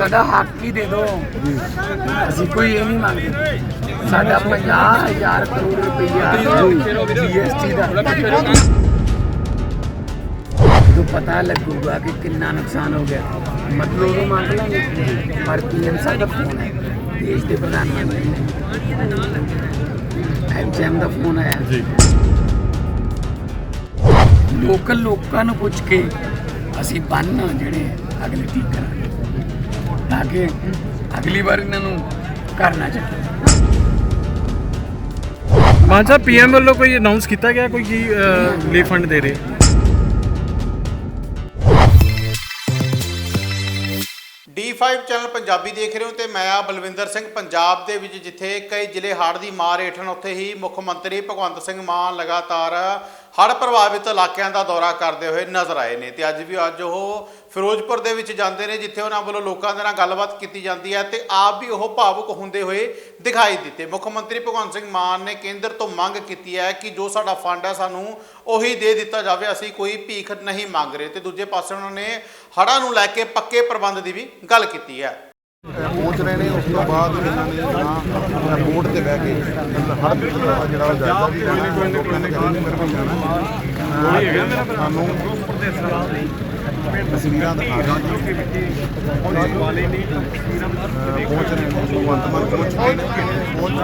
ਸਾਡਾ ਹੱਕ ਹੀ ਦੇ ਦਿਓ। ਅਸੀਂ ਕੋਈ ਇਹ ਨਹੀਂ ਮੰਗਦੇ। ਸਾਡਾ 50000 ਕਰੋੜ ਰੁਪਈਆ ਜੀਐਸਟੀ ਦਾ। ਜਦੋਂ ਪਤਾ ਲੱਗੂਗਾ ਕਿ ਕਿੰਨਾ ਨੁਕਸਾਨ ਹੋ ਗਿਆ ਮਤਲਬ ਉਹ ਮੰਗ ਲਾਂਗੇ। ਪਰ ਪੀਐਮ ਸਾਹਿਬ ਦਾ ਫੋਨ ਹੈ ਦੇਸ਼ ਦੇ ਪ੍ਰਧਾਨ ਮੰਤਰੀ ਐਮਜੀਐਮ ਦਾ ਫੋਨ ਆਇਆ। ਜੀ। ਲੋਕਲ ਲੋਕਾਂ ਨੂੰ ਪੁੱਛ ਕੇ ਅਸੀਂ ਬੰਨ ਜਿਹੜੇ ਅਗਲੇ ਠੀਕ ਕਰਾਂਗੇ। ਤਾਂ ਕਿ ਅਗਲੀ ਵਾਰ ਇਹਨਾਂ ਨੂੰ ਕਰਨਾ ਚਾਹੀਦਾ। ਮਾਨ ਸਾਹਿਬ ਪੀਐਮ ਵੱਲੋਂ ਕੋਈ ਅਨਾਉਂਸ ਕੀਤਾ ਗਿਆ ਕੋਈ, ਕੀ ਲੀ ਫੰਡ ਦੇ ਰਹੇ? D5 ਚੈਨਲ ਪੰਜਾਬੀ ਦੇਖ ਰਹੇ ਹੋ ਤੇ ਮੈਂ ਆ ਬਲਵਿੰਦਰ ਸਿੰਘ ਪੰਜਾਬ ਦੇ ਵਿੱਚ, ਜਿੱਥੇ ਕਈ ਜ਼ਿਲ੍ਹੇ ਹੜ੍ਹ ਦੀ ਮਾਰ ਹੇਠਣ ਉੱਥੇ ਹੀ ਮੁੱਖ ਮੰਤਰੀ ਭਗਵੰਤ ਸਿੰਘ ਮਾਨ ਲਗਾਤਾਰ ਹੜ੍ਹ ਪ੍ਰਭਾਵਿਤ ਇਲਾਕਿਆਂ ਦਾ ਦੌਰਾ ਕਰਦੇ ਹੋਏ ਨਜ਼ਰ ਆਏ ਨੇ। ਤੇ ਅੱਜ ਵੀ ਅੱਜ ਉਹ ਫਿਰੋਜ਼ਪੁਰ ਦੇ ਵਿੱਚ ਜਾਂਦੇ ਨੇ, ਜਿੱਥੇ ਉਹਨਾਂ ਵੱਲੋਂ ਲੋਕਾਂ ਦੇ ਨਾਲ ਗੱਲਬਾਤ ਕੀਤੀ ਜਾਂਦੀ ਹੈ ਤੇ ਆਪ ਵੀ ਉਹ ਭਾਵੁਕ ਹੁੰਦੇ ਹੋਏ ਦਿਖਾਈ ਦਿੱਤੇ। ਮੁੱਖ ਮੰਤਰੀ ਭਗਵੰਤ ਸਿੰਘ ਮਾਨ ਨੇ ਕੇਂਦਰ ਤੋਂ ਮੰਗ ਕੀਤੀ ਹੈ ਕਿ ਜੋ ਸਾਡਾ ਫੰਡ ਹੈ ਸਾਨੂੰ ਉਹੀ ਦੇ ਦਿੱਤਾ ਜਾਵੇ, ਅਸੀਂ ਕੋਈ ਭੀਖ ਨਹੀਂ ਮੰਗ ਰਹੇ। ਤੇ ਦੂਜੇ ਪਾਸੇ ਉਹਨਾਂ ਨੇ ਹੜ੍ਹਾਂ ਨੂੰ ਲੈ ਕੇ ਪੱਕੇ ਪ੍ਰਬੰਧ ਦੀ ਵੀ ਗੱਲ ਕੀਤੀ ਹੈ। ਪਹੁੰਚ ਰਹੇ ਨੇ ਉਸ ਤੋਂ ਬਾਅਦ ਇਹਨਾਂ ਨੇ ਬੋਰਡ ਤੇ ਬਹਿ ਕੇ ਹਰ ਜਿਹੜਾ ਜਿਹੜਾ ਉਹ ਜਾਇਜ਼ਾ ਵੀ ਲੈਣਾ ਹੈ ਲੋਕਾਂ ਨੇ ਕਹਿੰਦੇ ਮੇਰੇ ਕੋਲ ਜਾਣਾ ਹੈ। ਸਾਨੂੰ ਤਸਵੀਰਾਂ ਦਿਖਾ ਰਹੇ ਨੇ ਅਹ ਪਹੁੰਚ ਰਹੇ ਨੇ ਭਗਵੰਤ ਮਾਨ ਪਹੁੰਚ ਨੇ ਪਹੁੰਚ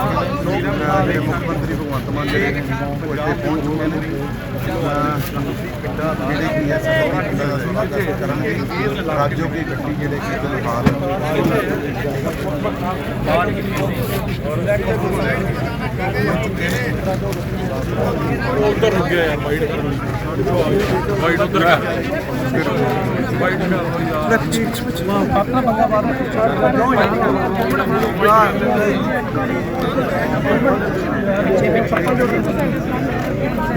ਨੇ। ਮੁੱਖ ਮੰਤਰੀ ਭਗਵੰਤ ਮਾਨ ਜਿਹੜੇ ਨੇ ਉਹ ਇੱਥੇ ਪਹੁੰਚ ਚੁੱਕੇ ਨੇ। ਅਹ ਜਿਹੜੇ ਕੀ ਹੈ ਸਭ ਦਾ ਸਵਾਗਤ ਕਰਨਗੇ ਰਾਜੋ ਕੀ ਗੱਡੀ ਜਿਹੜੇ ਕੀ ਫਿਲਹਾਲ ਉਧਰ ਰੁਕ ਗਿਆ ਯਾਰ ਵਾਈਟ ਕਰਨ ਲਈ ਵਾਈਟ ਉਧਰ ਕਰ ਵਾਈਟ ਕਰ ਆਪਣਾ ਬੰਦਾ ਬਾਹਰ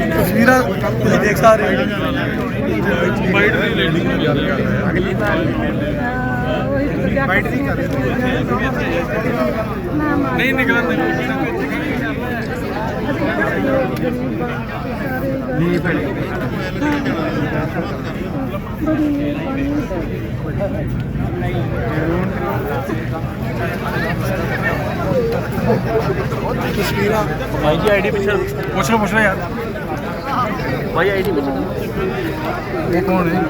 ਤਸਵੀਰਾਂ ਤੁਸੀਂ ਦੇਖ ਸਕਦੇ ਹੋ ਵਾਈਟ ਦੀ ਲੈਂਡਿੰਗ ਹੋ ਜਾਂਦੀ ਹੈ ਅਗਲੀ ਵਾਰ ਨਹੀਂ ਨਿਕਲਣ ਦੇ ਨਹੀਂ ਬਣੇ ਭਾਈ ਜੀ ਆਈਡੀ ਪਿੱਛੇ ਪੁੱਛ ਲਓ ਪੁੱਛ ਲਓ ਯਾਰ ਭਾਈ ਆਈਡੀ ਪਿੱਛੇ ਇਹ ਕੌਣ ਹੈ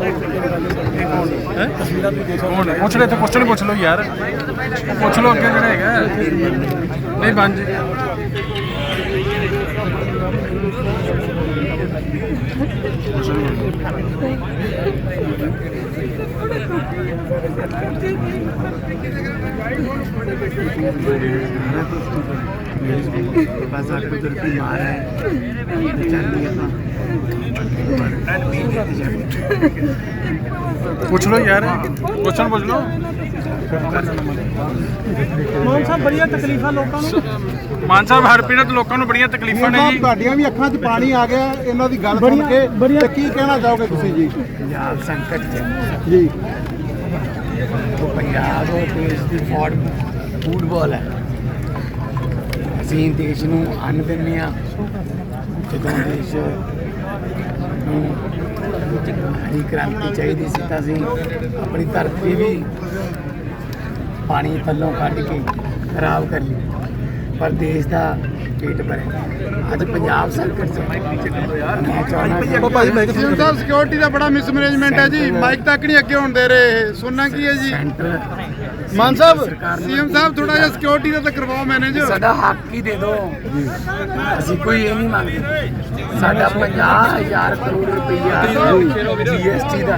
ਇਹ ਕੌਣ ਹੈ? ਤਸਵੀਰਾਂ ਵੀ ਦੇਖ ਕੌਣ ਹੈ? ਪੁੱਛ ਲੈ ਤੇ ਕੁਐਸਚਨ ਪੁੱਛ ਲਓ ਯਾਰ। ਪੁੱਛ ਲਓ ਅੱਗੇ ਜਿਹੜਾ ਹੈਗਾ। ਨਹੀਂ, ਬਣ बाजार को उधर की मार है चलनी है पूछ लो यार क्वेश्चन पूछ लो मोहन साहब बढ़िया तकलीफा लोगों ਮਾਨ ਸਾਹਿਬ ਹਰ ਪੀੜਤ ਲੋਕਾਂ ਨੂੰ ਬੜੀਆਂ ਤਕਲੀਫਾਂ ਨੇ ਜੀ। ਤੁਹਾਡੀਆਂ ਵੀ ਅੱਖਾਂ 'ਚ ਪਾਣੀ ਆ ਗਿਆ ਇਹਨਾਂ ਦੀ ਗੱਲ ਸੁਣ ਕੇ। ਤੇ ਕੀ ਕਹਿਣਾ ਚਾਹੋਗੇ ਤੁਸੀਂ ਜੀ? ਪੰਜਾਬ ਸੰਕਟ ਚ ਜੀ। ਪੰਜਾਬ ਉਹ ਦੇਸ਼ ਦੀ ਫੋੜ ਫੁੱਟਬਾਲ ਹੈ। ਅਸੀਂ ਦੇਸ਼ ਨੂੰ ਅੰਨ ਦਿੰਦੇ ਹਾਂ। ਜਦੋਂ ਦੇਸ਼ ਨੂੰ ਹਰੀ ਕ੍ਰਾਂਤੀ ਚਾਹੀਦੀ ਸੀ ਤਾਂ ਅਸੀਂ ਆਪਣੀ ਧਰਤੀ ਵੀ ਪਾਣੀ ਥੱਲੋਂ ਕੱਢ ਕੇ ਖਰਾਬ ਕਰ ਲਈ। ਪਰ ਦੇਸ਼ ਦਾ ਪੇਟ ਭਰਿਆ ਅੱਜ ਪੰਜਾਬ ਸੰਕਟ ਚ ਉਹ ਭਾਈ ਮਾਈਕ ਸਾਹਿਬ ਸਿਕਿਉਰਿਟੀ ਦਾ ਬੜਾ ਮਿਸਮੈਨੇਜਮੈਂਟ ਹੈ ਜੀ। ਮਾਈਕ ਤੱਕ ਨਹੀਂ ਅੱਗੇ ਹੋਣ ਦੇ ਰਹੇ। ਇਹ। ਸੁਣਨਾ ਕੀ ਹੈ ਜੀ? ਮਾਨ ਸਾਹਿਬ ਸਰਕਾਰ ਸੀਐਮ ਸਾਹਿਬ ਥੋੜਾ ਜਿਹਾ ਸਿਕਿਉਰਿਟੀ ਦਾ ਤਾਂ ਕਰਵਾਓ ਮੈਨੇਜ ਸਾਡਾ ਹੱਕ ਹੀ ਦੇ ਦਿਓ। ਅਸੀਂ ਕੋਈ ਇਹ ਨਹੀਂ ਮੰਗਦੇ। ਸਾਡਾ 50000 ਕਰੋੜ ਰੁਪਈਆ ਜੀਐਸਟੀ ਦਾ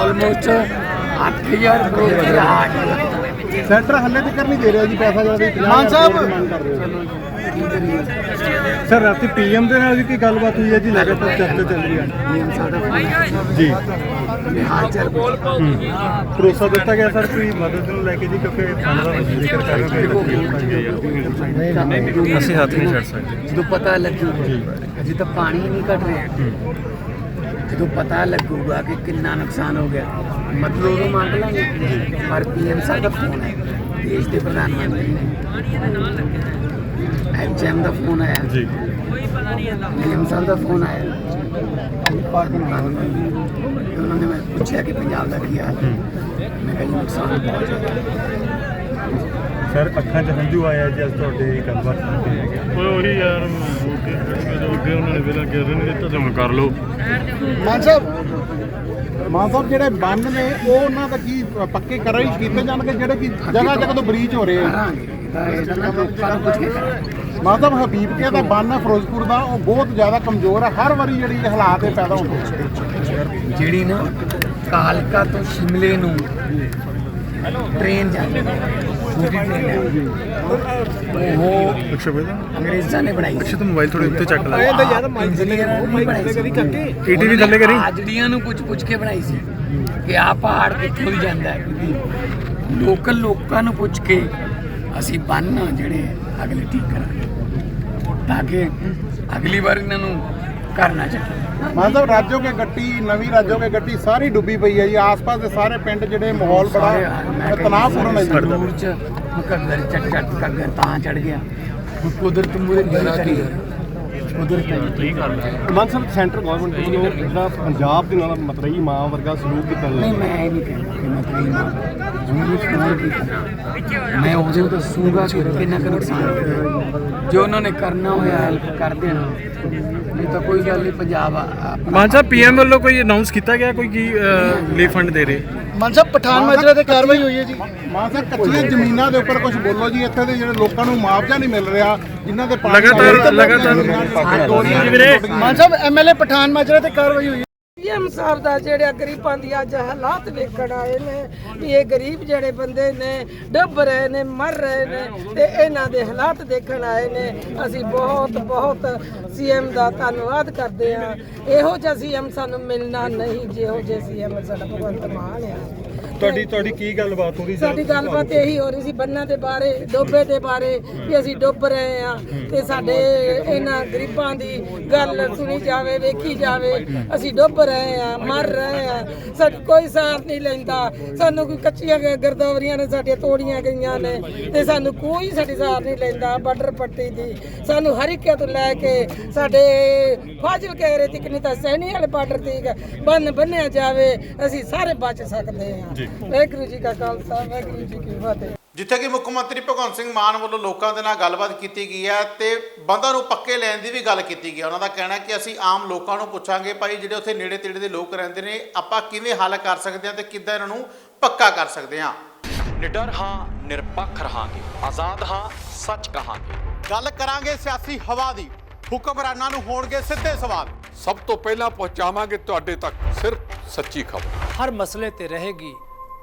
ਆਲਮੋਸਟ 8000 ਕਰੋੜ ਦੀ ਹਾਟ ਸੈਂਟਰ ਹੱਲੇ ਤੱਕ ਨਹੀਂ ਦੇ ਰਿਹਾ ਜੀ ਪੈਸਾ ਜਿਹੜਾ ਮਾਨ ਸਾਹਿਬ! ਸਰ ਰਾਤੀ ਪੀਐਮ ਦੇ ਨਾਲ ਵੀ ਕੀ ਗੱਲਬਾਤ ਹੋਈ ਹੈ ਜੀ? ਲਗਾਤਾਰ ਚਰਚਾ ਚੱਲ ਰਹੀ ਹੈ। ਜੀ। ਭਰੋਸਾ ਦਿੱਤਾ ਗਿਆ ਸਰ ਕੋਈ ਮਦਦ ਨੂੰ ਲੈ ਕੇ ਜੀ ਕਿਉਂਕਿ ਫੰਡ ਦਾ ਜ਼ਿਕਰ ਕਰ ਰਹੇ ਅਸੀਂ ਹੱਥ ਨਹੀਂ ਛੱਡ ਸਕਦੇ। ਜਦੋਂ ਪਤਾ ਲੱਗੂਗਾ ਅਜੇ ਤਾਂ ਪਾਣੀ ਨਹੀਂ ਕੱਢ ਰਿਹਾ। ਜਦੋਂ ਪਤਾ ਲੱਗੂਗਾ ਕਿ ਕਿੰਨਾ ਨੁਕਸਾਨ ਹੋ ਗਿਆ ਮਤਲਬ ਉਹ ਮੰਗ ਲਾਂਗੇ। ਪਰ ਪੀਐਮ ਸਾਹਿਬ ਦਾ ਫੋਨ ਹੈ ਦੇਸ਼ ਦੇ ਪ੍ਰਧਾਨ ਮੰਤਰੀ ਨੇ। ਐਮਜੀਐਮ ਦਾ ਫੋਨ ਆਇਆ। ਜੀ। ਡੀਐਮ ਸਾਹਿਬ ਦਾ ਫੋਨ ਆਇਆ। ਤੇ ਉਹਨਾਂ ਨੇ ਮੈਂ ਪੁੱਛਿਆ ਕਿ ਪੰਜਾਬ ਦਾ ਕੀ ਹਾਲ ਹੈ। ਮੈਂ ਕਿਹਾ ਜੀ ਨੁਕਸਾਨ ਬਹੁਤ ਜ਼ਿਆਦਾ ਸਰ ਅੱਖਾਂ 'ਚ ਹੰਝੂ ਆਇਆ ਜੀ ਅੱਜ ਤੁਹਾਡੇ ਗੱਲਬਾਤ ਸੁਣ ਕੇ ਓਏ ਉਹੀ ਯਾਰ ਓਕੇ ਜਦੋਂ ਅੱਗੇ ਉਹਨਾਂ ਨੇ ਵੇਲਾ ਕਹਿ ਰਹੇ ਨੇ ਤਾਂ ਤੁਹਾਨੂੰ ਕਰ ਲਓ। ਮਾਨ ਸਾਹਿਬ ਮਾਨ ਸਾਹਿਬ ਜਿਹੜੇ ਬੰਨ ਨੇ ਉਹ ਉਹਨਾਂ ਦਾ ਕੀ ਪੱਕੇ ਕਰਾਈ ਕੀਤੇ ਜਾਣਗੇ? ਜਿਹੜੇ ਕਿ ਜਗ੍ਹਾ ਜਗ੍ਹਾ ਤੋਂ ਬ੍ਰੀਚ ਹੋ ਰਹੇ ਆ। ਕੇ ਮਾਨ ਸਾਹਿਬ ਹਬੀਬਕੇ ਦਾ ਬੰਨ ਹੈ ਫਿਰੋਜ਼ਪੁਰ ਦਾ ਉਹ ਬਹੁਤ ਜ਼ਿਆਦਾ ਕਮਜ਼ੋਰ ਹੈ। ਹਰ ਵਾਰੀ ਜਿਹੜੀ ਇਹ ਹਾਲਾਤ ਇਹ ਪੈਦਾ ਹੁੰਦੇ ਜਿਹੜੀ ਨਾ ਕਾਲਕਾ ਤੋਂ ਸ਼ਿਮਲੇ ਨੂੰ ਟ੍ਰੇਨ ਜਾਂਦੀ ਹੈ ਹੈ। ਉਹ ਅਕਸ਼ੇ ਭਾਈ ਅੰਗਰੇਜ਼ਾਂ ਨੇ ਬਣਾਈ ਸੀ। ਤਾਂ ਮੋਬਾਈਲ ਥੋੜੇ ਉੱਤੇ ਚੱਕ ਲੈ। ਇੰਜੀਨੀਅਰਾਂ ਨੇ ਬਣਾਈ ਸੀ ਈਟੀ ਵੀ ਥੱਲੇ ਕਰੀ। ਆਜੜੀਆਂ ਨੂੰ ਪੁੱਛ ਪੁੱਛ ਕੇ ਬਣਾਈ ਸੀ ਕਿ ਆਹ ਪਹਾੜ ਕਿੱਥੋਂ ਦੀ ਜਾਂਦਾ ਹੈ। ਕਿਉਂਕਿ ਲੋਕਲ ਲੋਕਾਂ ਨੂੰ ਪੁੱਛ ਕੇ ਅਸੀਂ ਬੰਨ ਜਿਹੜੇ ਅਗਲੇ ਠੀਕ ਕਰਾਂਗੇ। ਤਾਂ ਕਿ ਅਗਲੀ ਵਾਰ ਇਹਨਾਂ ਨੂੰ ਕਰਨਾ ਚਾਹੀਦਾ ਮਾਨ ਸਾਹਿਬ ਰਾਜੋ ਕੇ ਗੱਟੀ ਨਵੀਂ ਰਾਜੋ ਕੇ ਗੱਟੀ ਸਾਰੀ ਡੁੱਬੀ ਪਈ ਹੈ ਜੀ। ਆਸ-ਪਾਸ ਦੇ ਸਾਰੇ ਪਿੰਡ ਜਿਹੜੇ ਮਾਹੌਲ ਬੜਾ ਤਣਾਅਪੂਰਨ ਹੈ ਜੀ। ਦੂਰ ਚ ਘੱਗਰ ਚੜ ਚੜ ਘੱਗਰ ਤਾਂ ਚੜ ਗਿਆ। ਹੁਣ ਕੁਦਰਤ ਮੂਰੇ ਨਹੀਂ ਕਰੀ ਕੁਦਰਤ ਠੀਕ ਕਰ ਮਨ ਸਾਹਿਬ ਸੈਂਟਰ ਗਵਰਨਮੈਂਟ ਵੱਲੋਂ ਜਿਹੜਾ ਪੰਜਾਬ ਦੇ ਨਾਲ ਮਤਰਈ ਮਾਂ ਵਰਗਾ ਸਲੂਕ ਕੀਤਾ ਨਹੀਂ ਮੈਂ ਇਹ ਨਹੀਂ ਕਹਿੰਦਾ ਕਿ ਮੈਂ ਕਹੀ ਨਾ ਫੋਨ ਕੀਤਾ ਮੈਂ ਉਹਦੇ ਦੱਸੂਗਾ ਕਿ ਕਿੰਨਾ ਕੁ ਨੁਕਸਾਨ ਜੋ ਉਹਨਾਂ ਨੇ ਕਰਨਾ ਹੋਇਆ ਹੈਲਪ ਕਰ ਦੇਣਾ ਨਹੀਂ ਤਾਂ ਕੋਈ ਗੱਲ ਨਹੀਂ ਪੰਜਾਬ ਮਾਨ ਸਾਹਿਬ ਪੀਐਮ ਵੱਲੋਂ ਕੋਈ ਅਨਾਉਂਸ ਕੀਤਾ ਗਿਆ? ਕੋਈ ਕੀ ਫੰਡ ਦੇ ਰਹੇ? ਮਾਨ ਸਾਹਿਬ ਪਠਾਨ ਮਾਜਰਾ ਤੇ ਕਾਰਵਾਈ ਹੋਈ ਹੈ ਜੀ। ਮਾਨ ਸਾਹਿਬ ਕੱਚੀਆਂ ਜ਼ਮੀਨਾਂ ਦੇ ਉੱਪਰ ਕੁਝ ਬੋਲੋ ਜੀ ਇੱਥੇ ਦੇ ਜਿਹੜੇ ਲੋਕਾਂ ਨੂੰ ਮੁਆਵਜ਼ਾ ਨਹੀਂ ਮਿਲ ਰਿਹਾ ਜਿਨ੍ਹਾਂ ਦੇ ਪਾਣੀ ਲਗਾਤਾਰ- ਲਗਾਤਾਰ- ਮਾਨ ਸਾਹਿਬ ਐਮਐਲਏ ਪਠਾਨ ਮਾਜਰਾ ਤੇ ਕਾਰਵਾਈ ਹੋਈ ਐਮ ਸਾਹਿਬ ਦਾ ਜਿਹੜੇ ਗਰੀਬਾਂ ਦੀ ਅੱਜ ਹਾਲਾਤ ਵੇਖਣ ਆਏ ਨੇ ਵੀ ਇਹ ਗਰੀਬ ਜਿਹੜੇ ਬੰਦੇ ਨੇ, ਡੁੱਬ ਰਹੇ ਨੇ, ਮਰ ਰਹੇ ਨੇ ਤੇ ਇਹਨਾਂ ਦੇ ਹਾਲਾਤ ਦੇਖਣ ਆਏ ਨੇ। ਅਸੀਂ ਬਹੁਤ ਬਹੁਤ ਸੀਐਮ ਦਾ ਧੰਨਵਾਦ ਕਰਦੇ ਹਾਂ। ਇਹੋ ਜਿਹਾ ਸੀਐਮ ਸਾਨੂੰ ਮਿਲਣਾ ਨਹੀਂ, ਜਿਹੋ ਜਿਹਾ ਸੀਐਮ ਸਾਡਾ ਭਗਵੰਤ ਮਾਨ ਆ। ਤੁਹਾਡੀ ਤੁਹਾਡੀ ਕੀ ਗੱਲਬਾਤ ਹੋ ਰਹੀ ਸਾਡੀ ਗੱਲਬਾਤ ਇਹੀ ਹੋ ਰਹੀ ਸੀ ਬੰਨਾਂ ਦੇ ਬਾਰੇ ਡੋਬੇ ਦੇ ਬਾਰੇ ਵੀ ਅਸੀਂ ਡੁੱਬ ਰਹੇ ਆ ਤੇ ਸਾਡੇ ਇਹਨਾਂ ਗਰੀਬਾਂ ਦੀ ਗੱਲ ਸੁਣੀ ਜਾਵੇ ਵੇਖੀ ਜਾਵੇ। ਅਸੀਂ ਡੁੱਬ ਰਹੇ ਆ ਮਰ ਰਹੇ ਆ ਸਾਡੀ ਕੋਈ ਸਾਥ ਨਹੀਂ ਲੈਂਦਾ। ਸਾਨੂੰ ਕੋਈ ਕੱਚੀਆਂ ਗਰਦੌਰੀਆਂ ਨੇ ਸਾਡੀਆਂ ਤੋੜੀਆਂ ਗਈਆਂ ਨੇ ਤੇ ਸਾਨੂੰ ਕੋਈ ਸਾਡੀ ਸਾਥ ਨਹੀਂ ਲੈਂਦਾ ਬਾਰਡਰ ਪੱਟੀ ਦੀ। ਸਾਨੂੰ ਹਰੀਕੇ ਤੋਂ ਲੈ ਕੇ ਸਾਡੇ ਫਾਜ਼ਿਲ ਕਹਿਰੇ ਤੱਕ ਨਹੀਂ ਤਾਂ ਸੈਣੀ ਵਾਲੇ ਬਾਰਡਰ ਤੱਕ ਬੰਨ ਬੰਨਿਆ ਜਾਵੇ ਅਸੀਂ ਸਾਰੇ ਬਚ ਸਕਦੇ ਹਾਂ ਵਾਹਿਗੁਰੂ ਜੀ ਕਾ ਖਾਲਸਾ ਵਾਹਿਗੁਰੂ ਜੀ ਕੀ ਫਤਿਹ। ਜਿੱਥੇ ਕਿ ਮੁੱਖ ਮੰਤਰੀ ਭਗਵੰਤ ਸਿੰਘ ਮਾਨ ਵੱਲੋਂ ਲੋਕਾਂ ਦੇ ਨਾਲ ਗੱਲਬਾਤ ਕੀਤੀ ਗਈ ਹੈ ਤੇ ਬੰਦਾਂ ਨੂੰ ਪੱਕੇ ਲੈਣ ਦੀ ਵੀ ਗੱਲ ਕੀਤੀ ਗਈ ਹੈ। ਉਹਨਾਂ ਦਾ ਕਹਿਣਾ ਹੈ ਕਿ ਅਸੀਂ ਆਮ ਲੋਕਾਂ ਨੂੰ ਪੁੱਛਾਂਗੇ ਭਾਈ ਜਿਹੜੇ ਉੱਥੇ ਨੇੜੇ ਤੇੜੇ ਦੇ ਲੋਕ ਰਹਿੰਦੇ ਨੇ ਆਪਾਂ ਕਿਵੇਂ ਹੱਲ ਕਰ ਸਕਦੇ ਹਾਂ ਤੇ ਕਿੱਦਾਂ ਇਹਨਾਂ ਨੂੰ ਪੱਕਾ ਕਰ ਸਕਦੇ ਹਾਂ? ਨਿਡਰ ਹਾਂ ਨਿਰਪੱਖ ਰਹਾਂਗੇ। ਆਜ਼ਾਦ ਹਾਂ ਸੱਚ ਕਹਾਂਗੇ। ਗੱਲ ਕਰਾਂਗੇ ਸਿਆਸੀ ਹਵਾ ਦੀ। ਹੁਕਮਰਾਨਾਂ ਨੂੰ ਹੋਣਗੇ ਸਿੱਧੇ ਸਵਾਲ। ਸਭ ਤੋਂ ਪਹਿਲਾਂ ਪਹੁੰਚਾਵਾਂਗੇ ਤੁਹਾਡੇ ਤੱਕ ਸਿਰਫ ਸੱਚੀ ਖਬਰ। ਹਰ ਮਸਲੇ ਤੇ ਰਹੇਗੀ